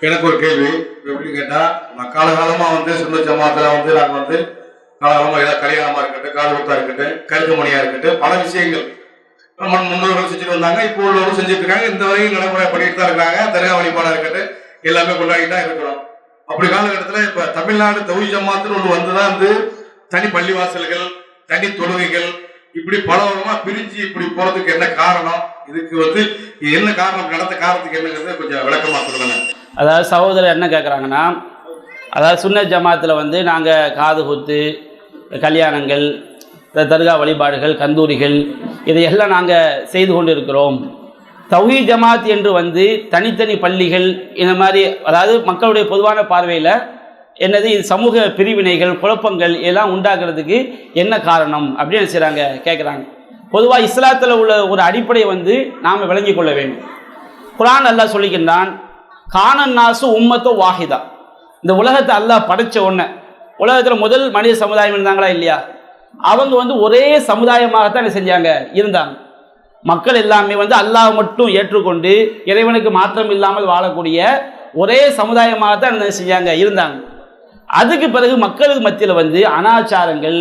எனக்கு ஒரு கேள்வி எப்படி கேட்டா நான் காலகாலமா வந்து சுந்தர் ஜமாத்துல வந்து நாங்க வந்து காலகாலமா ஏதாவது கல்யாணமா இருக்கட்டும் காது இருக்கட்டும் கருத்து மணியா இருக்கட்டும் பல விஷயங்கள். நம்ம முன்னோர்கள் செஞ்சுட்டு வந்தாங்க இப்போ உள்ளவரும் செஞ்சுட்டு இருக்காங்க. இந்த வரையும் நடைமுறை பண்ணிட்டு தான் இருக்காங்க. தர்கா வழிபாடா இருக்கட்டும் எல்லாமே கொண்டாடிட்டு தான் இருக்கிறோம். அப்படி காலகட்டத்துல இப்ப தமிழ்நாடு தௌஹி ஜமாத்துன்னு ஒண்ணு வந்துதான் வந்து தனி பள்ளிவாசல்கள் தனி தொழுகைகள் இப்படி பல விதமா பிரிஞ்சு இப்படி போறதுக்கு என்ன காரணம்? இதுக்கு வந்து என்ன காரணம் நடந்த காரணத்துக்கு என்னங்கிறது கொஞ்சம் விளக்கமா சொல்லுங்க. அதாவது சகோதரர் என்ன கேட்குறாங்கன்னா அதாவது சுன்ன ஜமாத்தில் வந்து நாங்கள் காது குத்து கல்யாணங்கள் தர்கா வழிபாடுகள் கந்தூரிகள் இதையெல்லாம் நாங்கள் செய்து கொண்டு இருக்கிறோம் தௌஹீ ஜமாத் என்று வந்து தனித்தனி பள்ளிகள் இந்த மாதிரி அதாவது மக்களுடைய பொதுவான பார்வையில் என்னது இது சமூக பிரிவினைகள் குழப்பங்கள் எல்லாம் உண்டாக்குறதுக்கு என்ன காரணம் அப்படின்னு செய்கிறாங்க கேட்குறாங்க பொதுவாக இஸ்லாத்தில் உள்ள ஒரு அடிப்படையை வந்து நாம் விளங்கி கொள்ள வேண்டும். குரான் அல்லாஹ் சொல்லிக்கின்றான் காணன் நாசு உம்மத்தோ வாஹிதா. இந்த உலகத்தை அல்லாஹ் படைச்ச உடனே உலகத்தில் முதல் மனித சமுதாயம் இருந்தாங்களா இல்லையா? அவங்க வந்து ஒரே சமுதாயமாகத்தான் என்ன செஞ்சாங்க? இருந்தாங்க. மக்கள் எல்லாமே வந்து அல்லாஹ் மட்டும் ஏற்றுக்கொண்டு இறைவனுக்கு மாற்றம் இல்லாமல் வாழக்கூடிய ஒரே சமுதாயமாகத்தான் என்ன செஞ்சாங்க? இருந்தாங்க. அதுக்கு பிறகு மக்களுக்கு மத்தியில் வந்து அனாச்சாரங்கள்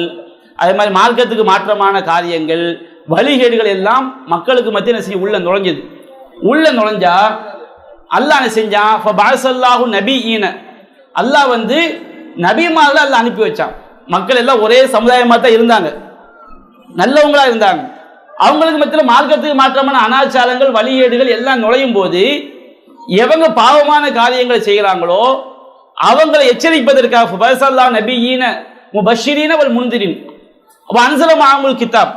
அதே மாதிரி மார்க்கத்துக்கு மாற்றமான காரியங்கள் வழிகேடுகள் எல்லாம் மக்களுக்கு மத்தியில் என்ன செய்ய உள்ள நுழைஞ்சது. உள்ள நுழைஞ்சா அல்லாஹ் என்ன செஞ்சான் பாசல்லாஹு நபி ஈன அல்லாஹ் வந்து நபிமாரில் அல்லாஹ் அனுப்பி வச்சான். மக்கள் எல்லாம் ஒரே சமுதாயமாக தான் இருந்தாங்க. நல்லவங்களாக இருந்தாங்க. அவங்களுக்கு மத்தியில் மார்க்கத்துக்கு மாற்றமான அனாச்சாரங்கள் வழியேடுகள் எல்லாம் நுழையும் போது எவங்க பாவமான காரியங்களை செய்கிறாங்களோ அவங்களை எச்சரிப்பதற்காக பசல்லா நபி ஈன முபஷிரீன ஒரு முன்திரின். அப்போ அன்சலம் ஆமுல் கித்தாப்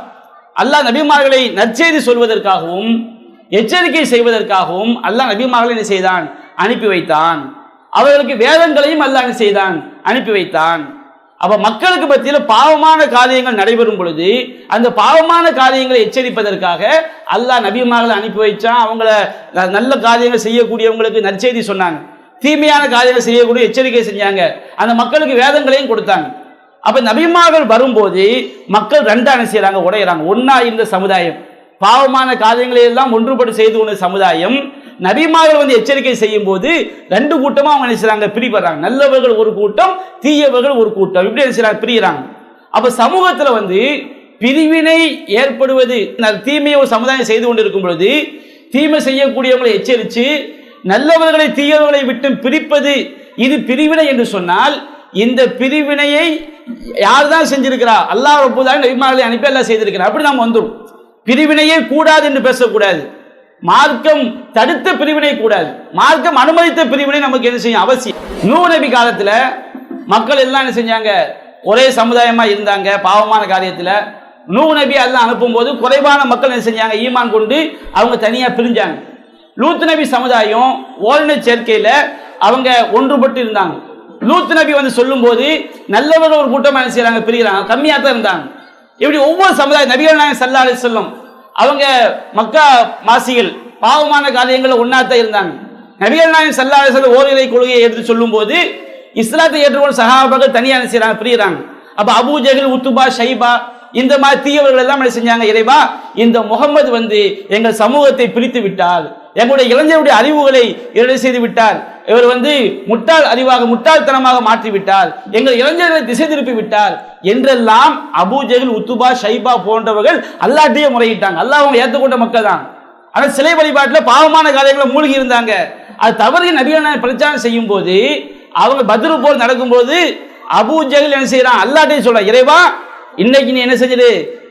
அல்லாஹ் நபிமார்களை நற்செய்தி சொல்வதற்காகவும் எச்சரிக்கை செய்வதற்காகவும் அல்லாஹ் நபிமார்கள் என்ன செய்தான்? அனுப்பி வைத்தான். அவர்களுக்கு வேதங்களையும் அல்லாஹ் என்ன செய்தான்? அனுப்பி வைத்தான். அப்ப மக்களுக்கு பத்தியில் பாவமான காரியங்கள் நடைபெறும் பொழுது அந்த பாவமான காரியங்களை எச்சரிப்பதற்காக அல்லாஹ் நபிமார்களை அனுப்பி வைச்சான் அவங்கள ந- நல்ல காரியங்கள் செய்யக்கூடியவங்களுக்கு நற்செய்தி சொன்னாங்க. தீமையான காரியங்கள் செய்யக்கூடிய எச்சரிக்கை செஞ்சாங்க. அந்த மக்களுக்கு வேதங்களையும் கொடுத்தாங்க. அப்ப நபிமார்கள் வரும்போது மக்கள் ரெண்டு அணை செய்யறாங்க உடையிறாங்க. ஒன்னா இருந்த சமுதாயம். பாவமான காரியங்களை எல்லாம் ஒன்றுபட்டு செய்து கொண்ட சமுதாயம் நபிமார்கள் வந்து எச்சரிக்கை செய்யும் போது ரெண்டு கூட்டமாக அவங்க என்ன செய்றாங்க? பிரிபடுறாங்க. நல்லவர்கள் ஒரு கூட்டம் தீயவர்கள் ஒரு கூட்டம். இப்படி என்ன செய்றாங்க? பிரிகிறாங்க. அப்ப சமூகத்துல வந்து பிரிவினை ஏற்படுவது தீமையை ஒரு சமுதாயம் செய்து கொண்டிருக்கும் பொழுது தீமை செய்யக்கூடியவங்களை எச்சரித்து நல்லவர்களை தீயவர்களை விட்டு பிரிப்பது இது பிரிவினை என்று சொன்னால் இந்த பிரிவினையை யார் தான் செஞ்சிருக்கிறா? அல்லாஹ் ரப்புதான் நபிமார்களை அனுப்பி எல்லாம் செய்திருக்கிறார் அப்படி நாம் வந்துடும் பிரிவினையே கூடாது என்று பேசக்கூடாது. மார்க்கம் தடுத்த பிரிவினை கூடாது. மார்க்கம் அனுமதித்த பிரிவினை நமக்கு என்ன செய்யும்? அவசியம். நூ நபி காலத்தில் மக்கள் எல்லாம் என்ன செஞ்சாங்க? ஒரே சமுதாயமாக இருந்தாங்க. பாவமான காரியத்தில் நூ நபி எல்லாம் அனுப்பும்போது குறைவான மக்கள் என்ன செஞ்சாங்க? ஈமான் கொண்டு அவங்க தனியாக பிரிஞ்சாங்க. லூத்து நபி சமுதாயம் ஓரின சேர்க்கையில் அவங்க ஒன்றுபட்டு இருந்தாங்க. லூத்து நபி வந்து சொல்லும்போது நல்லவர்கள் ஒரு கூட்டமாக என்ன செய்கிறாங்க பிரிகிறாங்க. கம்மியாக தான் இருந்தாங்க. இப்படி ஒவ்வொரு சமுதாயம் நபிகள் நாயகம் சல்லா அலி சொல்லும் அவங்க மக்கா மாசிகள் பாவமான காரியங்களை ஒன்றாத்தான் இருந்தாங்க. நபிகள் நாயகம் சல்லா அலி சொல்லம் ஓரிரை கொள்கையை எடுத்து சொல்லும்போது இஸ்லாத்தை ஏற்றுக்கொண்ட சகாபாக்கள் தனியாக செய்கிறாங்க பிரியறாங்க. பிரிகிறாங்க அப்ப அபு ஜஹில் உத்துபா ஷைபா இந்த மாதிரி தீயவர்கள் எல்லாம் என்ன செஞ்சாங்க? இறைவா இந்த முகம்மது வந்து எங்கள் சமூகத்தை பிரித்து விட்டார். எங்களுடைய இளைஞருடைய அறிவுகளை இரடை செய்து விட்டார். இவர் வந்து முட்டாள் அறிவாக முட்டாள்தனமாக மாற்றிவிட்டார். எங்கள் இளைஞர்களை திசை திருப்பி விட்டார். என்றெல்லாம் அபூஜெகில் உத்துபா ஷைபா போன்றவர்கள் அல்லாட்டையே முறையிட்டாங்க. அல்லாஹ் அவங்க ஏற்றுக்கொண்ட மக்கள் தான். ஆனால் சிலை வழிபாட்டில் பாவமான காரியங்களை மூழ்கி இருந்தாங்க. அது தவறு நபியான பிரச்சாரம் செய்யும் போது அவங்க பத்ரு போர் நடக்கும்போது அபூ என்ன செய்யறான் அல்லாட்டையும் சொல்றான் இறைவா இன்னைக்கு நீ என்ன செஞ்சிரு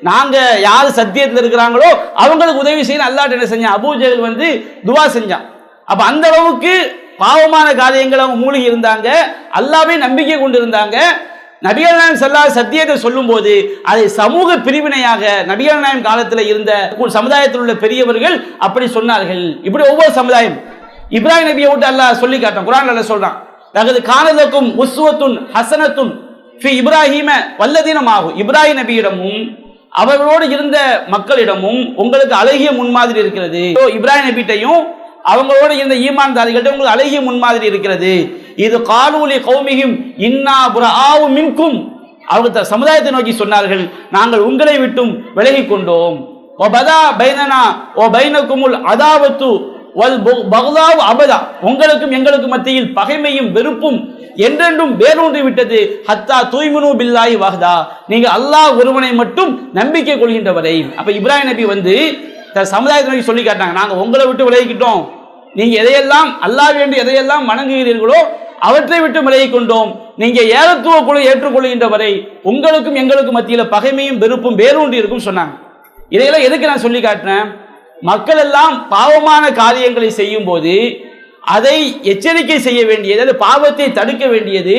நாங்க யார் சத்தியத்தில் இருக்கிறாங்களோ அவங்களுக்கு உதவி செய்யணும். அல்லாட்ட என்ன செஞ்சான்? அபூ வந்து துவா செஞ்சான். அப்ப அந்த அளவுக்கு பாவமான காரியங்கள் அவங்க மூழ்கி இருந்தாங்க. அல்லாவே நம்பிக்கை கொண்டு இருந்தாங்க நபிகள் நாயம் செல்லா சத்தியத்தை சொல்லும்போது அதை சமூக பிரிவினையாக நபிகள் நாயம் காலத்தில் இருந்த சமுதாயத்தில் உள்ள பெரியவர்கள் அப்படி சொன்னார்கள். இப்படி ஒவ்வொரு சமுதாயம். இப்ராஹிம் நபியை விட்டு அல்லாஹ் சொல்லி காட்டான் குரான் அல்லாஹ் சொல்றான். தகது கானதக்கும் உஸ்வத்துன் ஹசனத்துன் இப்ராஹிம வல்லதீனமாகும். இப்ராஹிம் நபியிடமும் அவர்களோடு இருந்த மக்களிடமும் உங்களுக்கு அழகிய முன்மாதிரி இருக்கிறது. இப்ராஹிம் நபிட்டையும் அவங்களோட இருந்த ஈமான்தாரிகள்ட்ட உங்களுக்கு அழகிய முன்மாதிரி இருக்கிறது. இது காலூலி கௌமிகும் இன்னா புறாவு மின்கும். அவங்க சமுதாயத்தை நோக்கி சொன்னார்கள் நாங்கள் உங்களை விட்டும் விலகி கொண்டோம். ஓ பதா பைனனா ஓ பைனகுமுல் அதாவத்து வல் பு- அபதா. உங்களுக்கும் எங்களுக்கும் மத்தியில் பகைமையும் வெறுப்பும் என்றென்றும் வேரூன்றி விட்டது. ஹத்தா தூய்மனு பில்லாய் வஹ்தா. நீங்க அல்லாஹ் ஒருவனை மட்டும் நம்பிக்கை கொள்கின்றவரை. அப்ப இப்ராஹிம் நபி வந்து சமுதாயத்தினருக்கு சொல்லி காட்டாங்க நாங்க உங்களை விட்டு விலகிக்கிட்டோம். நீங்க எதையெல்லாம் அல்லாஹ் வேண்டி எதையெல்லாம் வணங்குகிறீர்களோ அவற்றை விட்டு விலகி கொண்டோம் நீங்க ஏலத்துவ குழு ஏற்றுக்கொள்கின்றவரை உங்களுக்கும் எங்களுக்கும் மத்தியில பகைமையும் வெறுப்பும் வேரூன்றி இருக்கும் சொன்னாங்க. இதையெல்லாம் எதுக்கு நான் சொல்லி காட்டினேன்? மக்கள் எல்லாம் பாவமான காரியங்களை செய்யும் போது அதை எச்சரிக்கை செய்ய வேண்டியது அது பாவத்தை தடுக்க வேண்டியது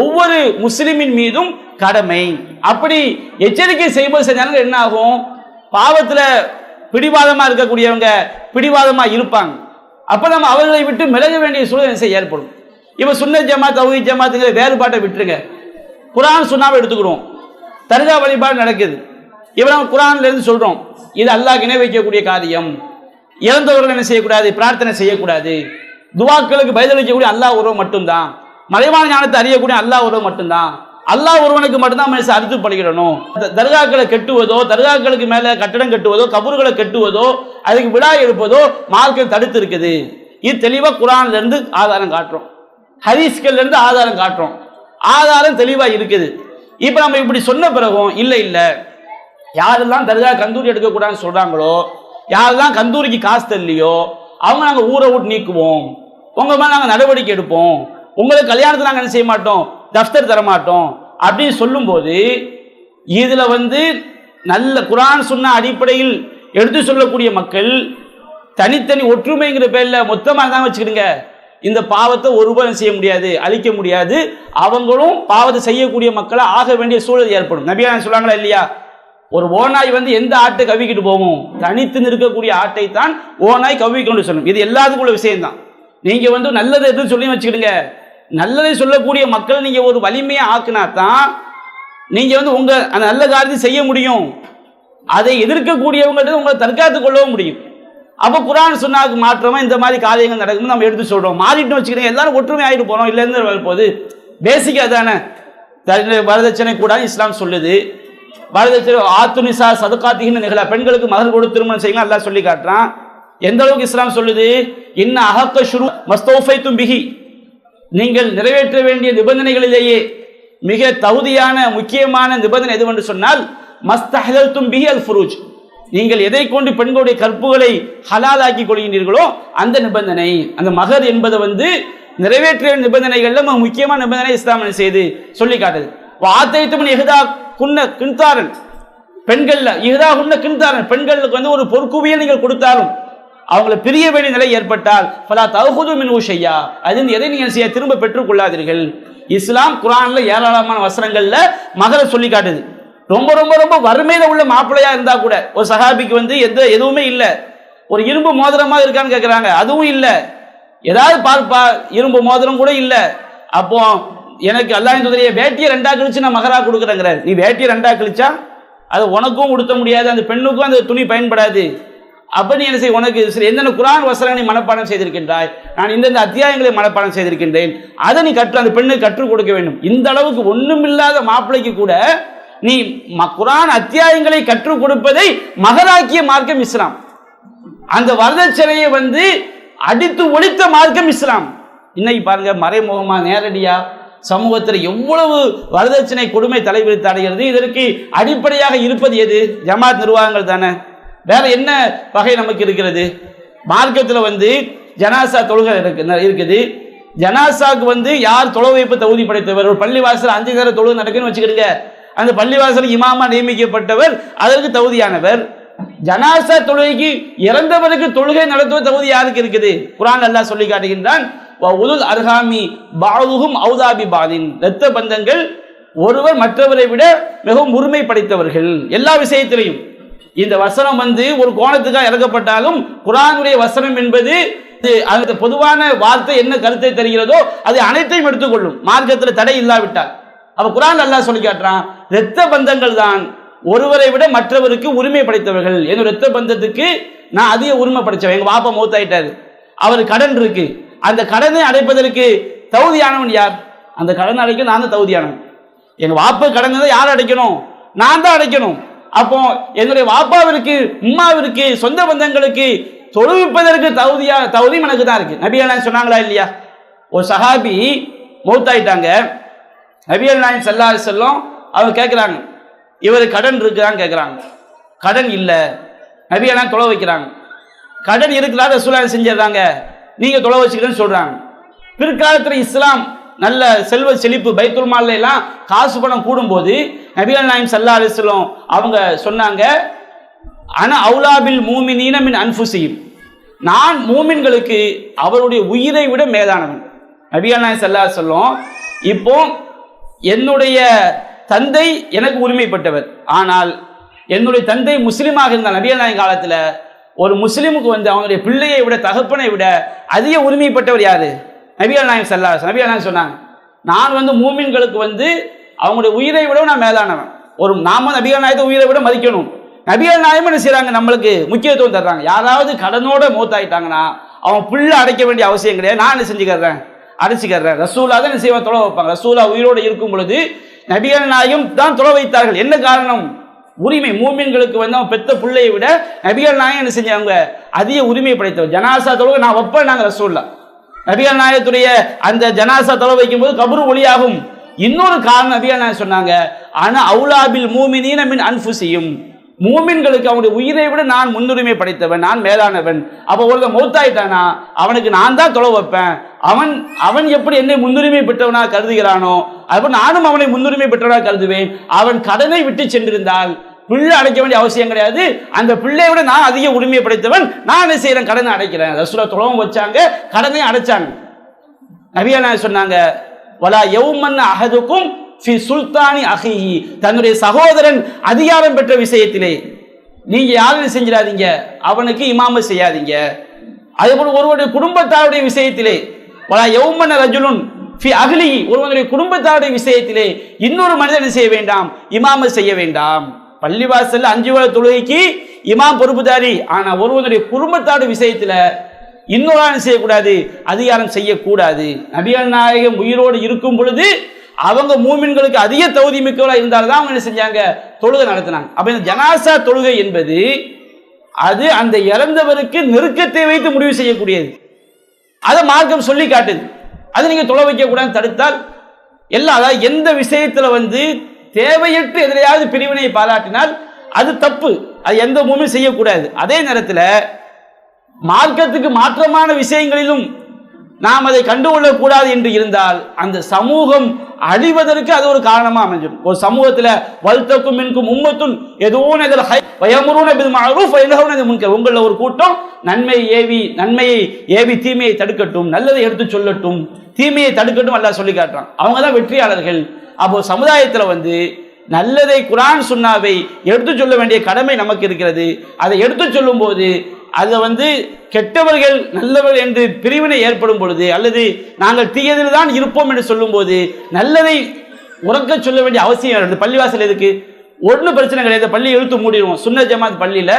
ஒவ்வொரு முஸ்லிமின் மீதும் கடமை. அப்படி எச்சரிக்கை செய்யும்போது செஞ்சாலும் என்ன ஆகும்? பாவத்தில் பிடிவாதமாக இருக்கக்கூடியவங்க பிடிவாதமாக இருப்பாங்க. அப்போ நம்ம அவர்களை விட்டு விலக வேண்டிய சூழ்நிலை ஏற்படும்? இப்போ சுன்ன ஜமாத் தௌஹி ஜமாத்துங்கிற வேறுபாட்டை விட்டுருங்க. குரான் சுண்ணாவை எடுத்துக்கிறோம் தர்கா வழிபாடு நடக்குது. இப்போ நம்ம சொல்கிறோம் இது அல்லாஹ் இணை வைக்கக்கூடிய காரியம். இறந்தவர்கள் என்ன செய்யக்கூடாது? பிரார்த்தனை செய்யக்கூடாது. துவாக்களுக்கு பதிலளிக்கக்கூடிய அல்லாஹ் உறவு மட்டும்தான். மறைவான ஞானத்தை அறியக்கூடிய அல்லாஹ் உறவு மட்டும்தான். அல்லாஹ் ஒருவனுக்கு மட்டும்தான் மனுஷன் அறுத்து படுகிறணும் தர்காக்களை கட்டுவதோ தர்காக்களுக்கு மேலே கட்டடம் கட்டுவதோ கபூர்களை கட்டுவதோ அதுக்கு விழா எடுப்பதோ மார்க்கம் தடுத்து இருக்குது. இது தெளிவாக குரான்லேருந்து ஆதாரம் காட்டுறோம். ஹரீஸ்கள்லேருந்து ஆதாரம் காட்டுறோம். ஆதாரம் தெளிவாக இருக்குது. இப்போ நம்ம இப்படி சொன்ன பிறகும் இல்லை இல்லை. யாரெல்லாம் தர்கா கந்தூரி எடுக்கக்கூடாதுன்னு சொல்கிறாங்களோ யாரெல்லாம் கந்தூரிக்கு காசு தரலையோ அவங்க நாங்கள் ஊரை விட்டு நீக்குவோம். உங்கள் மேலே நாங்கள் நடவடிக்கை எடுப்போம். உங்களுக்கு கல்யாணத்தை நாங்கள் என்ன செய்ய மாட்டோம்? தஃப்தர் தர மாட்டோம். அப்படின்னு சொல்லும்போது இதில் வந்து நல்ல குரான் சொன்ன அடிப்படையில் எடுத்து சொல்லக்கூடிய மக்கள் தனித்தனி ஒற்றுமைங்கிற பேரில் மொத்தமாக தான் வச்சுக்கிடுங்க? இந்த பாவத்தை ஒருவரும் செய்ய முடியாது அழிக்க முடியாது. அவங்களும் பாவத்தை செய்யக்கூடிய மக்களை ஆக வேண்டிய சூழல் ஏற்படும். நபியா சொல்றாங்களா இல்லையா? ஒரு ஓனாய் வந்து எந்த ஆட்டை கவிக்கிட்டு போகும்? தனித்து நிற்கக்கூடிய ஆட்டை தான் ஓநாய் கவிக்கொண்டு சொல்லும். இது எல்லாத்துக்குள்ள விஷயம்தான். நீங்கள் வந்து நல்லது எதுவும் சொல்லி வச்சுக்கிடுங்க. நல்லதை சொல்லக்கூடிய மக்களை நீங்கள் ஒரு வலிமையாக ஆக்குனா தான் நீங்கள் வந்து உங்கள் அந்த நல்ல காரியத்தை செய்ய முடியும். அதை எதிர்க்கக்கூடியவங்கள்ட்ட உங்களை தற்காத்து கொள்ளவும் முடியும். அப்போ குரான் சொன்னாக்கு மாற்றமாக இந்த மாதிரி காரியங்கள் நடக்கும் நம்ம எடுத்து சொல்கிறோம் மாறிட்டு வச்சுக்கிறேன் எல்லாரும் ஒற்றுமை ஆகிட்டு போகிறோம் இல்லைன்னு போது பேசிக்காக தானே. வரதட்சணை கூட இஸ்லாம் சொல்லுது. வரதட்சணை ஆத்துனிசா சதுக்காத்திகின்னு நிகழ. பெண்களுக்கு மகன் கொடுத்து திருமணம் செய்யுங்க எல்லாம் சொல்லி காட்டுறான். எந்த அளவுக்கு இஸ்லாம் சொல்லுது? இன்ன அகக்க ஷுரு மஸ்தோஃபை தும்பிகி நீங்கள் நிறைவேற்ற வேண்டிய நிபந்தனைகளிலேயே மிக தகுதியான முக்கியமான நிபந்தனை எதுவென்று சொன்னால் மஸ்தஹல் பிஹி அல் ஃபுரூஜ். நீங்கள் எதை கொண்டு பெண்களுடைய கற்புகளை ஹலாலாக்கி கொள்கின்றீர்களோ அந்த நிபந்தனை அந்த மகர் என்பது வந்து நிறைவேற்ற வேண்டிய நிபந்தனைகள்ல முக்கியமான நிபந்தனை இஸ்லாம் செய்து? சொல்லி காட்டுது. வாத்தைத்துமன் எஹதா குன்ன கிண்தாரன் பெண்கள்ல இஹதா குன்ன கிண்தாரன் பெண்களுக்கு வந்து ஒரு பொற்குவியை நீங்கள் கொடுத்தாலும் அவங்களை பிரிய வேண்டிய நிலை ஏற்பட்டால் பலா தகுது மின் ஊஷையா அது எதை நீங்கள் செய்ய திரும்ப பெற்றுக் கொள்ளாதீர்கள். இஸ்லாம் குரான்ல ஏராளமான வசனங்கள்ல மகரை சொல்லி காட்டுது. ரொம்ப ரொம்ப ரொம்ப வறுமையில உள்ள மாப்பிள்ளையா இருந்தா கூட ஒரு சஹாபிக்கு வந்து எந்த எதுவுமே இல்லை. ஒரு இரும்பு மோதிரமா இருக்கான்னு கேட்குறாங்க அதுவும் இல்லை. ஏதாவது பார்ப்பா இரும்பு மோதிரம் கூட இல்லை. அப்போ எனக்கு அல்லாஹ் துதரைய வேட்டியை ரெண்டா கழிச்சு நான் மகரா கொடுக்குறேங்கிறார். நீ வேட்டியை ரெண்டா கழிச்சா அது உனக்கும் உடுத்த முடியாது அந்த பெண்ணுக்கும் அந்த துணி பயன்படாது. அப்ப நீ என்ன செய்ய உனக்கு சரி எந்தெந்த குரான் வசனங்களை மனப்பாடம் செய்திருக்கின்றாய்? நான் இந்தந்த அத்தியாயங்களை மனப்பாடம் செய்திருக்கின்றேன். அதை நீ கற்று அந்த பெண்ணுக்கு கற்றுக் கொடுக்க வேண்டும். இந்த அளவுக்கு ஒண்ணுமில்லாத மாப்பிள்ளைக்கு கூட நீ ம- குரான் அத்தியாயங்களை கற்றுக் கொடுப்பதை மகராக்கிய மார்க்கம் இஸ்லாம். அந்த வரதட்சணையை வந்து அடித்து ஒழித்த மார்க்கம் இஸ்லாம். இன்னைக்கு பாருங்க மறைமுகமா நேரடியா சமூகத்தில் எவ்வளவு வரதட்சணை கொடுமை தலைவிரித்து அடைகிறது. இதற்கு அடிப்படையாக இருப்பது எது? ஜமாத் நிர்வாகங்கள் தானே. வேற என்ன வகை நமக்கு இருக்கிறது? மார்க்கத்தில் வந்து ஜனாசா தொழுகை இருக்கு இருக்குது. ஜனாசாக்கு வந்து யார் தொலை வைப்பு தகுதி படைத்தவர்? ஒரு பள்ளிவாசல் அஞ்சு நேர தொழுகை நடக்குன்னு வச்சுக்கிடுங்க. அந்த பள்ளிவாசல் இமாமா நியமிக்கப்பட்டவர் அதற்கு தகுதியானவர். ஜனாசா தொழுகைக்கு இறந்தவருக்கு தொழுகை நடத்துவ தகுதி யாருக்கு இருக்குது? குரான் அல்லா சொல்லி காட்டுகின்றான் உதுல் அர்ஹாமி பாதுகும் ஔதாபி பாதின். இரத்த பந்தங்கள் ஒருவர் மற்றவரை விட மிகவும் உரிமை படைத்தவர்கள். எல்லா விஷயத்திலையும். இந்த வசனம் வந்து ஒரு கோணத்துக்காக இறக்கப்பட்டாலும் குரானுடைய வசனம் என்பது அது பொதுவான வார்த்தை என்ன கருத்தை தருகிறதோ அது அனைத்தையும் எடுத்துக்கொள்ளும். மார்க்கத்தில் தடை இல்லாவிட்டால். அப்ப குரான் அல்லாஹ் சொல்லி காட்டுறான் இரத்த பந்தங்கள் தான் ஒருவரை விட மற்றவருக்கு உரிமை படைத்தவர்கள். என் இரத்த பந்தத்துக்கு நான் அதிக உரிமை படைச்சவன். எங்க பாப்பா மூத்தாயிட்டாரு. அவர் கடன் இருக்கு. அந்த கடனை அடைப்பதற்கு தகுதியானவன் யார்? அந்த கடனை அடைக்க நான் தான் தகுதியானவன். எங்க வாப்ப கடன் தான் யார் அடைக்கணும்? நான் தான் அடைக்கணும். அப்போ என்னுடைய வாப்பாவிற்கு உம்மாவிற்கு சொந்த பந்தங்களுக்கு தொழுவிப்பதற்கு தகுதியா தகுதியும் எனக்கு தான் இருக்கு. நபி நாயகம் சொன்னாங்களா இல்லையா? ஒரு சஹாபி மௌத்தாயிட்டாங்க. நபி நாயகம் செல்லா செல்லும் அவர் கேட்குறாங்க இவர் கடன் இருக்குதான்னு கேட்குறாங்க கடன் இல்லை. நபி நாயகம் தொலை வைக்கிறாங்க. கடன் இருக்கிறாத சூழ்நிலை செஞ்சிடறாங்க. நீங்கள் தொலை வச்சுக்கிறேன்னு சொல்கிறாங்க பிற்காலத்தில் இஸ்லாம் நல்ல செல்வ செழிப்பு பைத்துல் எல்லாம் காசு பணம் கூடும்போது நபிகள் நாயம் சல்லா அலிஸ்லம் அவங்க சொன்னாங்க அன அவுலாபில் மூமினீன மின் அன்புசியும் நான் மூமின்களுக்கு அவருடைய உயிரை விட மேலானவன். நபிகள் நாயம் சல்லா சொல்லும் இப்போ என்னுடைய தந்தை எனக்கு உரிமைப்பட்டவர். ஆனால் என்னுடைய தந்தை முஸ்லீமாக இருந்தால் நபிகள் நாயன் காலத்தில் ஒரு முஸ்லீமுக்கு வந்து அவனுடைய பிள்ளையை விட தகப்பனை விட அதிக உரிமைப்பட்டவர் யாரு? நபிகள் நாயகம் சல்லா நபிகள் நாயம் சொன்னாங்க நான் வந்து மூமின்களுக்கு வந்து அவங்களுடைய உயிரை விட நான் மேலானவன். ஒரு நாம நபிகள் நாயத்தை உயிரை விட மதிக்கணும். நபிகள் நாயம் என்ன செய்கிறாங்க நம்மளுக்கு முக்கியத்துவம் தர்றாங்க. யாராவது கடனோட மூத்தாயிட்டாங்கன்னா அவன் புல்ல அடைக்க வேண்டிய அவசியம் கிடையாது. நான் என்ன செஞ்சுக்கிறேன்? அடைச்சிக்கிறேன். ரசூலா தான் என்ன செய்வான் தொலை வைப்பாங்க. ரசூலா உயிரோடு இருக்கும் பொழுது நபிகள் நாயும் தான் தொலை வைத்தார்கள். என்ன காரணம்? உரிமை. மூமின்களுக்கு வந்து அவன் பெத்த பிள்ளையை விட நபிகள் நாயம் என்ன செஞ்சாங்க? அதிக உரிமை படைத்தவர். ஜனாசா தொழுகை நான் வைப்பேன் நாங்கள் ரசூல்லா நபிகள் நாயத்துடைய அந்த ஜனாசா தொலை வைக்கும்போது கபரு ஒளியாகும். இன்னொரு காரணம் நபிகள் நாயகம் சொன்னாங்க ஆனா அவுலாபில் மூமினீன மின் அன்புசியும் மூமின்களுக்கு அவனுடைய உயிரை விட நான் முன்னுரிமை படைத்தவன் நான் மேலானவன். அப்போ ஒருத்தன் மௌத்தாயிட்டானா? அவனுக்கு நான் தான் தொலை வைப்பேன். அவன் அவன் எப்படி என்னை முன்னுரிமை பெற்றவனா கருதுகிறானோ அப்போ நானும் அவனை முன்னுரிமை பெற்றவனா கருதுவேன். அவன் கடனை விட்டு சென்றிருந்தால் பிள்ளை அடைக்க வேண்டிய அவசியம் கிடையாது. அந்த பிள்ளையை விட நான் அதிக உரிமை படைத்தவன் நான் என்ன செய்கிறேன் கடனை அடைக்கிறேன். ரசூலா துளவும் வச்சாங்க. கடனையும் அடைச்சாங்க. நபியா சொன்னாங்க வலா எவ்மன் அகதுக்கும் ஃபி சுல்தானி அகிஹி தன்னுடைய சகோதரன் அதிகாரம் பெற்ற விஷயத்திலே நீங்க யாரும் செஞ்சிடாதீங்க. அவனுக்கு இமாம செய்யாதீங்க. அதேபோல் ஒருவருடைய குடும்பத்தாருடைய விஷயத்திலே வலா எவ்மன் ரஜுலுன் ஃபி அகலி ஒருவனுடைய குடும்பத்தாருடைய விஷயத்திலே இன்னொரு மனிதன் செய்ய வேண்டாம்? இமாம செய்ய வேண்டாம். பள்ளிவாசல்ல அஞ்சு வேளை தொழுகைக்கு இமாம் பொறுப்புதாரி. ஆனா ஒருவனுடைய குடும்பத்தாடு விஷயத்துல இன்னொரு செய்யக்கூடாது அதிகாரம் செய்யக்கூடாது. நபிகள் நாயகம் உயிரோடு இருக்கும் பொழுது அவங்க மூமின்களுக்கு அதிக தகுதி மிக்கவர்களாக இருந்தால்தான் அவங்க என்ன செஞ்சாங்க? தொழுகை நடத்தினாங்க. அப்போ இந்த ஜனாசா தொழுகை என்பது அது அந்த இறந்தவருக்கு நெருக்கத்தை வைத்து முடிவு செய்யக்கூடியது. அதை மார்க்கம் சொல்லி காட்டுது. அது நீங்கள் தொலை வைக்க தடுத்தால் எல்லாம் அதாவது எந்த விஷயத்தில் வந்து தேவையற்று எதிரையாவது பிரிவினை பாராட்டினால் அது தப்பு. அது எந்த மூமியும் செய்யக்கூடாது. அதே நேரத்தில் மார்க்கத்துக்கு மாற்றமான விஷயங்களிலும் நாம் அதை கண்டுகொள்ளக்கூடாது என்று இருந்தால் அந்த சமூகம் அழிவதற்கு அது ஒரு காரணமாக அமைஞ்சிடும். ஒரு சமூகத்தில் வல்தக்கும் மின்கும் உம்மத்தும் ஏதோ முன்கர். உங்களில் ஒரு கூட்டம் நன்மை ஏவி நன்மையை ஏவி தீமையை தடுக்கட்டும் நல்லதை எடுத்து சொல்லட்டும் தீமையை தடுக்கட்டும் அல்ல சொல்லி காட்டுறான். அவங்க தான் வெற்றியாளர்கள். அப்போ சமுதாயத்தில் வந்து நல்லதை குரான் சுண்ணாவை எடுத்து சொல்ல வேண்டிய கடமை நமக்கு இருக்கிறது. அதை எடுத்து சொல்லும்போது அதை வந்து கெட்டவர்கள் நல்லவர்கள் என்று பிரிவினை ஏற்படும் பொழுது அல்லது நாங்கள் தீயதில் தான் இருப்போம் என்று சொல்லும்போது நல்லதை உறக்க சொல்ல வேண்டிய அவசியம் இருக்குது பள்ளிவாசல் எதுக்கு? ஒன்றும் பிரச்சனை கிடையாது. பள்ளி இழுத்து மூடிடுவோம். சுன்ன ஜமாத் பள்ளியில்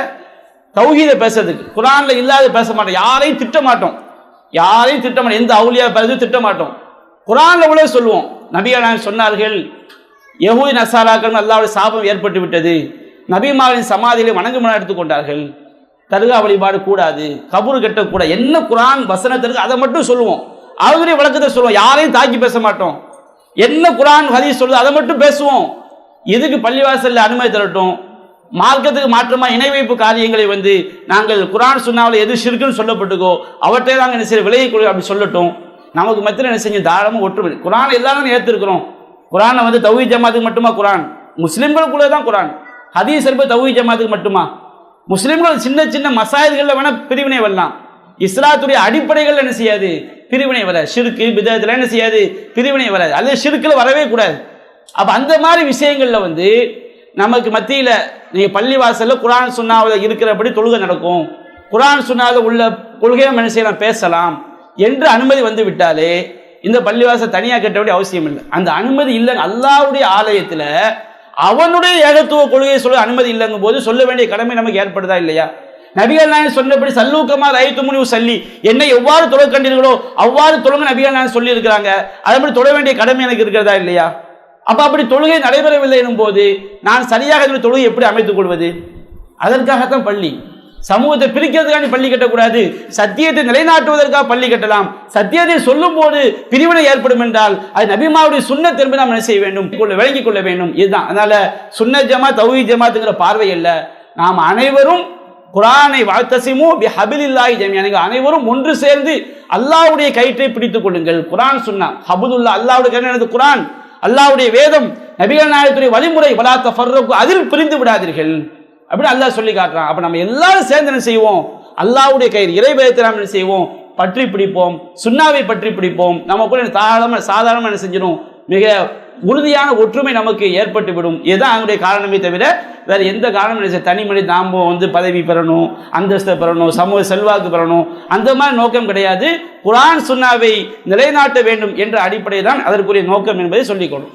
தௌஹீதை பேசுறதுக்கு. குரானில் இல்லாத பேச மாட்டோம். யாரையும் திட்ட மாட்டோம். யாரையும் திட்ட மாட்டோம். எந்த அவுலியா பேசுறது திட்ட மாட்டோம். குரானில் கூட சொல்லுவோம். நபியா சொன்னார்கள் யஹூதி நசாராக்கள் அல்லாவுடைய சாபம் ஏற்பட்டு விட்டது. நபிமாவின் சமாதியிலே வணங்குமன எடுத்துக்கொண்டார்கள் தருகா வழிபாடு கூடாது கபூர் கட்டக்கூடாது என்ன குரான் வசனத்திற்கு அதை மட்டும் சொல்லுவோம். அவருடைய விளக்கத்தை சொல்லுவோம் யாரையும் தாக்கி பேச மாட்டோம். என்ன குரான் ஹதீஸ் சொல்லுது அதை மட்டும் பேசுவோம். இதுக்கு பள்ளிவாசலில் அனுமதி தரட்டும். மார்க்கத்துக்கு மாற்றமாக இணை வைப்பு காரியங்களை வந்து நாங்கள் குரான் சொன்னாவில் எது சிறுக்குன்னு சொல்லப்பட்டுக்கோ அவற்றை நாங்கள் என்ன செய்ய விலகி கொடு அப்படி சொல்லட்டும். நமக்கு மத்தியில் என்ன செஞ்சு தாராளமாக ஒற்றுமை. குரான் எல்லாரும் ஏற்றுருக்குறோம் குரானை வந்து தௌஹி ஜமாத்துக்கு மட்டுமா குரான்? முஸ்லீம்களுக்குள்ளே தான் குரான். ஹதீஸ் என்பது தௌஹி ஜமாத்துக்கு மட்டுமா? முஸ்லீம்கள் சின்ன சின்ன மசாயல்களில் வேணால் பிரிவினை வரலாம். இஸ்லாத்துடைய அடிப்படைகள் என்ன செய்யாது? பிரிவினை வராது. ஷிருக்கு பிதத்தில் என்ன செய்யாது? பிரிவினை வராது. அது ஷிருக்கில் வரவே கூடாது. அப்போ அந்த மாதிரி விஷயங்களில் வந்து நமக்கு மத்தியில் நீங்கள் பள்ளி வாசலில் குரான் சுண்ணாவில் இருக்கிறபடி தொழுகை நடக்கும். குரான் சுண்ணாவில் உள்ள கொள்கையை என்ன செய்யலாம்? பேசலாம். என்று அனுமதி வந்து விட்டாலே இந்த பள்ளிவாசல் தனியாக கட்ட வேண்டிய அவசியம் இல்லை. அந்த அனுமதி இல்லை அல்லாவுடைய ஆலயத்தில் அவனுடைய ஏகத்துவ கொள்கையை சொல்ல அனுமதி இல்லைங்கும் போது சொல்ல வேண்டிய கடமை நமக்கு ஏற்படுதா இல்லையா? நபிகள் நாயன் சொன்னபடி சல்லூக்கமா ரைத்து முனிவு சல்லி என்னை எவ்வாறு தொலை கண்டீர்களோ அவ்வாறு தொழுங்க நபிகள் நாயன் சொல்லி இருக்கிறாங்க மாதிரி தொழ வேண்டிய கடமை எனக்கு இருக்கிறதா இல்லையா? அப்ப அப்படி தொழுகை நடைபெறவில்லை எனும் போது நான் சரியாக தொழுகை எப்படி அமைத்துக் கொள்வது? அதற்காகத்தான் பள்ளி. சமூகத்தை பிரிக்கிறதுக்காண்டி பள்ளி கட்டக்கூடாது. சத்தியத்தை நிலைநாட்டுவதற்காக பள்ளி கட்டலாம். சத்தியத்தை சொல்லும் போது பிரிவினை ஏற்படும் என்றால் அது நபிமாவுடைய சுண்ணத் திரும்ப நாம் என்ன செய்ய வேண்டும்? கொள்ள- விளங்கிக் கொள்ள வேண்டும். இதுதான். அதனால சுண்ண ஜமா தௌஹி ஜமாத்துங்கிற பார்வை அல்ல. நாம் அனைவரும் குரானை வாழ்த்தசிமோ பி ஹபிலில்லாஹி ஜமியா அனைவரும் ஒன்று சேர்ந்து அல்லாவுடைய கயிற்றை பிடித்துக் கொள்ளுங்கள். குரான் சொன்னா ஹபுதுல்லா அல்லாஹ்வுடைய கயிறு குரான். அல்லாவுடைய வேதம் நபிகள் நாயகத்துடைய வழிமுறை. வலாத்த ஃபர்ருக்கு அதில் பிரிந்து விடாதீர்கள். அப்படின்னு அல்லாஹ் சொல்லி காட்டுறான். அப்போ நம்ம எல்லாரும் சேர்ந்து என்ன செய்வோம்? அல்லாவுடைய கயிறு இறைவேதத்தை நாம் என்ன செய்வோம்? பற்றி பிடிப்போம் சுண்ணாவை பற்றி பிடிப்போம். நமக்குள்ள தாராளமாக சாதாரணமாக என்ன செஞ்சிடும் மிக உறுதியான ஒற்றுமை நமக்கு ஏற்பட்டு விடும் இதுதான் காரணமே தவிர வேற எந்த காரணமும் இல்லை. சார். தனி மனித நாம் வந்து பதவி பெறணும் அந்தஸ்தை பெறணும் சமூக செல்வாக்கு பெறணும். அந்த மாதிரி நோக்கம் கிடையாது. குரான் சுன்னாவை நிலைநாட்ட வேண்டும் என்ற அடிப்படை தான் அதற்குரிய நோக்கம் என்பதை சொல்லிக்கொள்ளும்